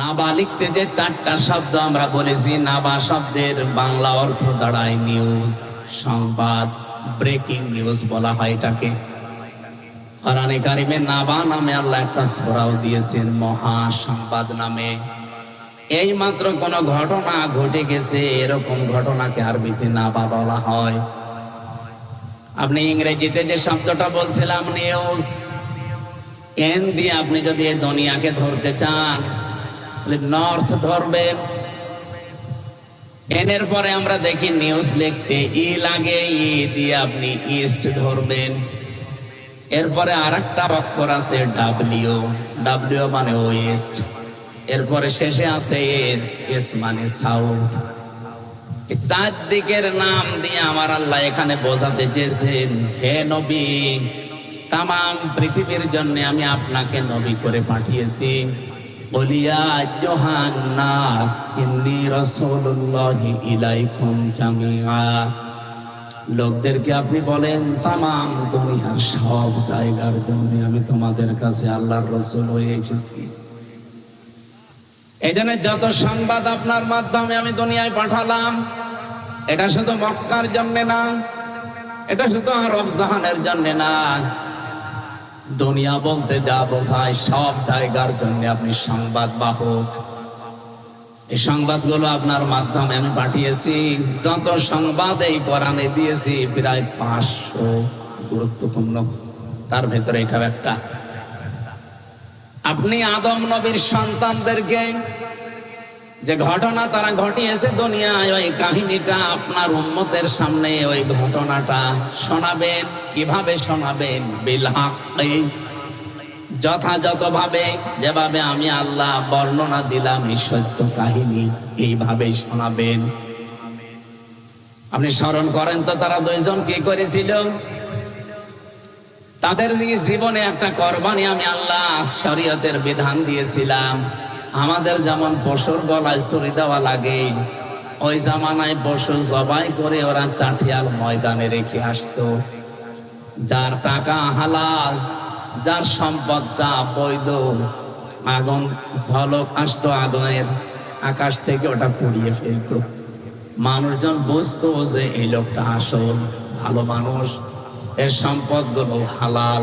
নাবা লিখতে যে চারটা শব্দ আমরা বলেছি, নাবা শব্দের বাংলা অর্থ দাঁড়ায় নিউজ সংবাদ ব্রেকিং নিউজ বলা হয় এটাকে। কোরআনে কারিমে নাবা নামে আল্লাহ একটা সূরাও দিয়েছেন মহা সংবাদ নামে। এই মাত্র কোন ঘটনা ঘটে গেছে, এরকম ঘটনাকে আরবিতে নাবা বলা হয়। আপনি ইংরেজিতে যে শব্দটা বলছিলাম নিউজ এন দিয়ে আপনি যদি দুনিয়াকে ধরতে চান নর্থ ধরবেন এনের পরে আমরা দেখি নিউজ লিখতে, ই লাগে, ই দিয়ে আপনি ইস্ট ধরবেন। এরপরে আর একটা অক্ষর আছে, ডাব্লিউ। ডাব্লিউ মানে ওয়েস্ট। এরপরে শেষে আছে, এস। এস মানে সাউথ। চার দিকের নাম দিয়ে আমার আল্লাহ এখানে বোঝাতে চেয়েছেন, হে নবী তাম পৃথিবীর জন্য আমি আপনাকে নবী করে পাঠিয়েছি। ইন্নি রাসূলুল্লাহি ইলাইকুম জামিআ। লোকদেরকে আপনি বলেন, তামাম দুনিয়ার সব জায়গার জন্য আমি তোমাদের কাছে আল্লাহর রসুল হয়ে এসেছি। এই জন্য যত সংবাদ আপনার মাধ্যমে আমি দুনিয়ায় পাঠালাম, এটা শুধু মক্কার জন্য না, এটা শুধু আরব জাহানের জন্য না দুনিয়া বলতে যা বোঝায় সব জায়গার জন্য আপনি সংবাদ বাহক। এই সংবাদগুলো আপনার মাধ্যমে আমি পাঠিয়েছি, যত সংবাদ এই কোরআনে দিয়েছি, প্রায় পাঁচশো গুরুত্বপূর্ণ। তার ভেতরে এটাও একটা। আপনি আদম নবীর সন্তানদেরকে যে ঘটনা তারা ঘটিয়েছে দুনিয়ায়, ওই কাহিনীটা আপনার উন্মতের সামনে ওই ঘটনাটা শোনাবেন। কীভাবে শোনাবেন? বিলহাকে যথাযথভাবে, যেভাবে আমি আল্লাহ বর্ণনা দিলাম, এই সত্য কাহিনী এইভাবেই শোনাবেন। আপনি স্মরণ করেন তো তারা দুইজন কি করেছিল? তাদের জীবনে একটা কোরবানি আমি আল্লাহ শরীয়তের বিধান দিয়েছিলাম। আমাদের যেমন পশুর গলায় ছুরি দেওয়া লাগে, ওই জামানায় পশু জবাই করে ওরা চাটিয়াল ময়দানে রেখে আসতো। যার টাকা হালাল, যার সম্পদটা বৈধ, আগুন, ঝলক আসতো আগুনের আকাশ থেকে ওটা পুড়িয়ে ফেলতো। মানুষজন বুঝতো যে এই লোকটা আসল, ভালো মানুষ, এর সম্পদগুলো হালাল।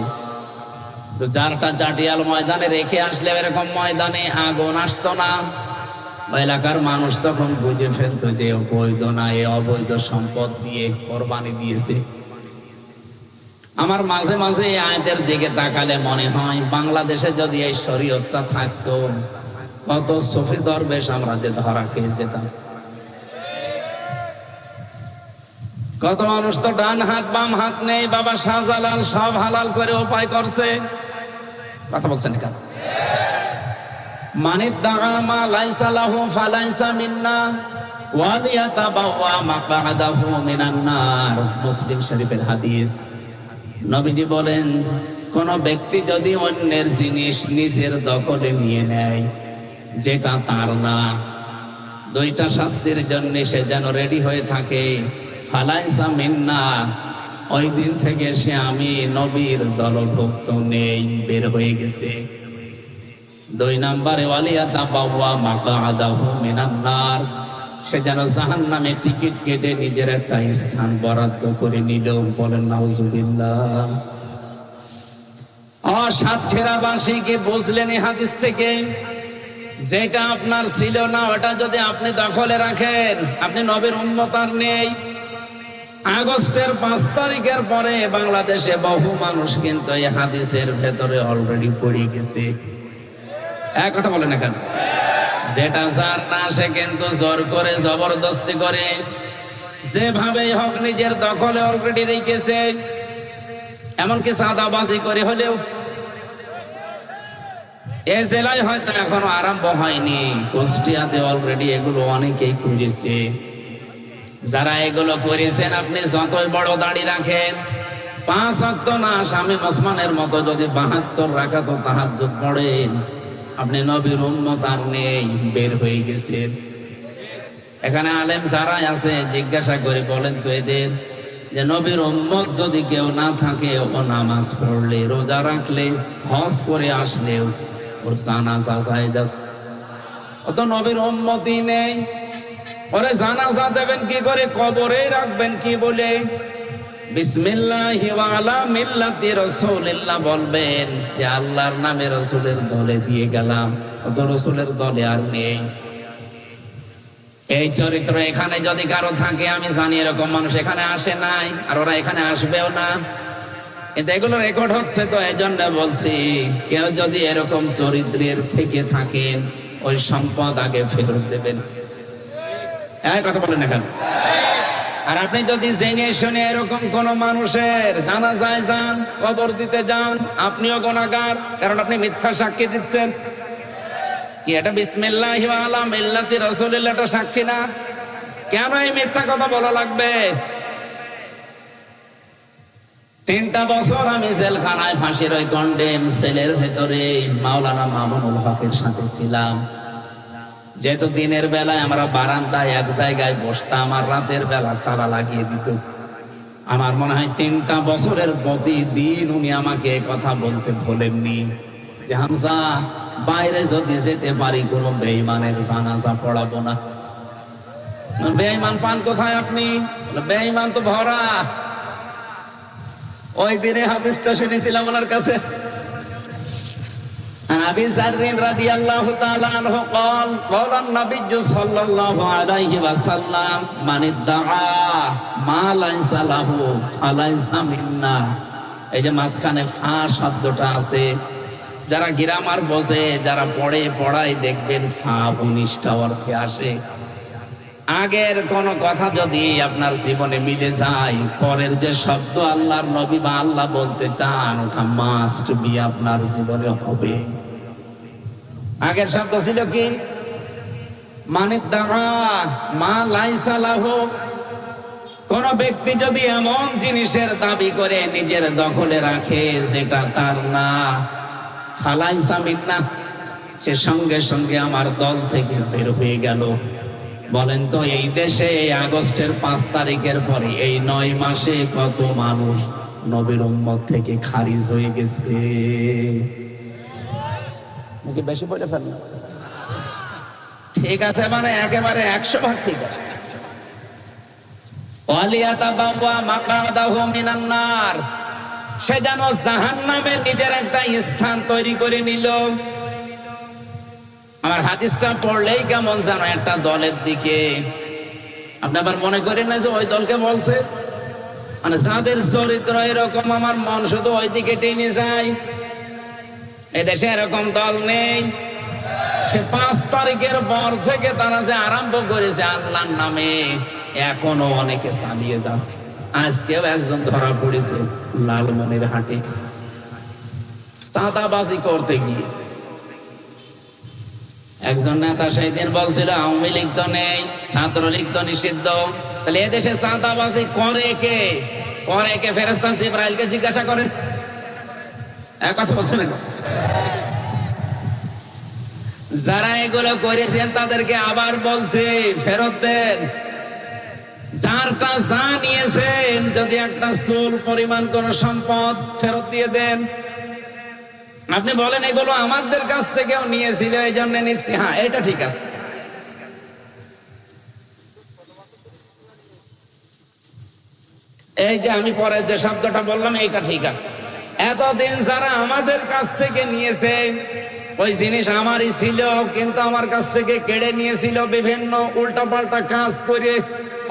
তো যারটা চাটিয়াল ময়দানে রেখে আসলে এরকম ময়দানে আগুন আসতো না। এলাকার মানুষ তখন বুঝে ফেলতো যে বৈধ না, এ অবৈধ সম্পদ দিয়ে কোরবানি দিয়েছে। আমার মাঝে মাঝে এই আয়াতের দিকে তাকালে মনে হয়, বাংলাদেশে যদি এই শরীয়তটা থাকতো, কত সফি দরবেশ আমরা যে ধরা খেয়ে যেতাম। কত মানুষ তো ডান হাত, বাম হাত নেই, বাবা শাহজালাল সব হালাল করে উপায় করছে। কথা বলছেন কেন? মানিত দাগামা লাইসা লাহু ফালাইসা মিন্না মুসলিম শরীফের হাদিস। নবীজি বলেন, কোন ব্যক্তি যদি অন্যের জিনিস নিজের দখলে নিয়ে নেয়, যেটা তার না, দুইটা শাস্তির জন্য সে যেন রেডি হয়ে থাকে। ফালাইসা মিন্না ওই দিন থেকে সে আমি নবীর দলভুক্ত নেই, বের হয়ে গেছে। দুই নম্বরে ওয়ালিয়াতা বাবা মাকা আদাহু মিনান্নার সে যেন জাহান নামে টিকিট কেটে নিজের একটা স্থান বরাদ্দ করে নিল বলেন নাউজুবিল্লাহ। সাতক্ষীরাবাসী কি বুঝলেন হাদিস থেকে, যেটা আপনার ছিল না, ওটা যদি আপনি দখলে রাখেন, আপনি নবীর উন্নতার নেই। আগস্টের পাঁচ তারিখের পরে বাংলাদেশে বহু মানুষ কিন্তু এই হাদিসের ভেতরে অলরেডি পড়ে গেছে। এক কথা বলেন এখন। যেটা যার না, সে কিন্তু জোর করে, জবরদস্তি করে। যেভাবে হোক নিজের দখলে অলরেডি রেখেছে। এমনকি সাদাবাজি করে হলেও। এ জেলায় হয়তো এখনও আরম্ভ হয়নি। কুষ্টিয়াতে অলরেডি এগুলো অনেকেই করেছে। যারা এগুলো করেছেন, আপনি যতই বড় দাড়ি রাখেন, পাঁচ অক্ত না, স্বামী ওসমানের মতো যদি বাহাত্তর রাখা তো তাহার যোগ পড়েন। আপনি নবীর উম্মত আর নেই, বের হয়ে গেছেন। এখানে আলেম যারাই আছে, জিজ্ঞাসা করে বলেন তো এদের যে নবীর উম্মত যদি কেউ না থাকে, ও নামাজ পড়লে, রোজা রাখলে, হজ করে আসলেও ওর জানাজা যায় যাচ্ছে অত নবীর উম্মতি নেই। ওরে জানাজা দেবেন কি করে? কবরে রাখবেন কি বলে? বলবেন আল্লাহর নামে দলে দিয়ে গেলাম। এই চরিত্র এখানে যদি কারও থাকে, আমি জানি এরকম মানুষ এখানে আসে নাই আর ওরা এখানে আসবেও না। কিন্তু এগুলো রেকর্ড হচ্ছে তো এই জন্য বলছি, কেউ যদি এরকম চরিত্রের থেকে থাকেন, ওই সম্পদ আগে ফেরত দেবেন। কথা বলেন এখন আর আপনি যদি জেনে শুনে এরকম কোন মানুষের জানা যায় যান, কবর দিতে যান, আপনিও গোনাগার কারণ আপনি মিথ্যা সাক্ষী দিচ্ছেন। এটা বিসমিল্লাহি রাসূলিল্লাহ এটা সাক্ষী না? কেন এই মিথ্যা কথা বলা লাগবে? তিনটা বছর আমি জেলখানায় ফাঁসির ওই কন্ডেম সেলের ভেতরে মাওলানা মামুনুল হকের সাথে ছিলাম। যেহেতু দিনের বেলায় আমরা বারান্দায় এক জায়গায় বসতাম আর রাতের বেলা তালা লাগিয়ে দিত। আমার মনে হয় তিনটা বছরের প্রতিদিন উনি আমাকে কথা বলতে বলেননি যে হামসা বাইরে যদি যেতে পারি কোনো বেঈমানের জানাজা পড়াবো না। বেঈমান পান কোথায় আপনি? বেঈমান তো ভরা। ওই দিনে হাদিসটা শুনেছিলাম ওনার কাছে। عن ابي ذر رضي الله تعالى عنه قال قال النبي صلى الله عليه وسلم من ادعى ما ليس له فليس منا এই যে মাঝখানে ফা শব্দটা আছে যারা গ্রামার বসে যারা পড়ে পড়াই দেখবেন ফা উনিশটা অর্থে আসে আগের কোন কথা যদি আপনার জীবনে মিলে যায়, পরের যে শব্দ আল্লাহর নবী বা আল্লাহ বলতে চান, ওটা মাস্ট বি আপনার জীবনে হবে। আগের শব্দ ছিল কি? মানে মা কোন ব্যক্তি যদি এমন জিনিসের দাবি করে নিজের দখলে রাখে, যেটা তার না, ফালাইসা মিন্না, সে সঙ্গে সঙ্গে আমার দল থেকে বের হয়ে গেল। বলেন তো, এই দেশে আগস্টের পাঁচ তারিখের পরে এই নয় মাসে কত মানুষ নবীর উম্মত থেকে খারিজ হয়ে গেছে? নাকি বেশি বলে ঠিক আছে মানে একেবারে একশো ভাগ ঠিক আছে। সে যেন জাহান্নামে নিজের একটা স্থান তৈরি করে নিল। আমার হাদিসটা পড়লেই কেমন জানো, একটা দলের দিকে। আপনি আবার মনে করেন না যে ওই দলকে বলছে? মানে যাদের চরিত্র এরকম, আমার মন শুধু ওই দিকে টেনে যায়। এদেশে এরকম দল নেই। সে পাঁচ তারিখের পর থেকে তারা যে আরম্ভ করেছে আল্লাহর নামে, এখনও অনেকে চালিয়ে যাচ্ছে। আজকেও একজন ধরা পড়েছে লালমনির হাটে চাঁদাবাজি করতে গিয়ে। একজন নেতা সেই দিন বলছিল, আওয়ামী লীগ তো নেই, ছাত্রলীগ তো নিষিদ্ধ। তাহলে এদেশে চাঁদাবাজি করে কে? করে কে? ফেরেস্তান ইব্রাহিলকে জিজ্ঞাসা করেন। এক বলছেন যারা এগুলো করেছেন তাদেরকে আবার বলছে, ফেরত দেন। যারটা যা নিয়েছেন, যদি একটা চুল, পরিমাণ কোন সম্পদ ফেরত দিয়ে দেন। আপনি বলেন এগুলো আমাদের কাছ থেকেও নিয়েছিল, এই জন্য নিচ্ছি। হ্যাঁ এটা ঠিক আছে। এই যে আমি পরে যে শব্দটা বললাম, এইটা ঠিক আছে। এতদিন যারা আমাদের কাছ থেকে নিয়েছে, ওই জিনিস আমারই ছিল, কিন্তু আমার কাছ থেকে কেড়ে নিয়েছিল বিভিন্ন উল্টাপাল্টা কাজ করে,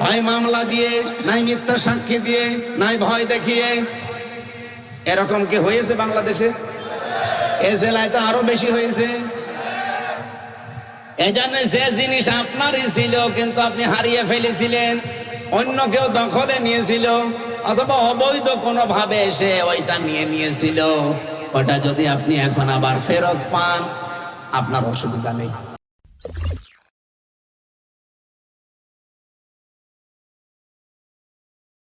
হয় মামলা দিয়ে, নাই মিথ্যা সাক্ষী দিয়ে, নাই ভয় দেখিয়ে। এরকম কি হয়েছে বাংলাদেশে? এ তো আরও বেশি হয়েছে। এজন্য যে জিনিস আপনারই ছিল, কিন্তু আপনি হারিয়ে ফেলেছিলেন, অন্য কেউ দখলে নিয়েছিল, অথবা অবৈধ কোনো ভাবে এসে ওইটা নিয়ে নিয়েছিল। ওটা যদি আপনি এখন আবার ফেরত পান, আপনার অসুবিধা নেই।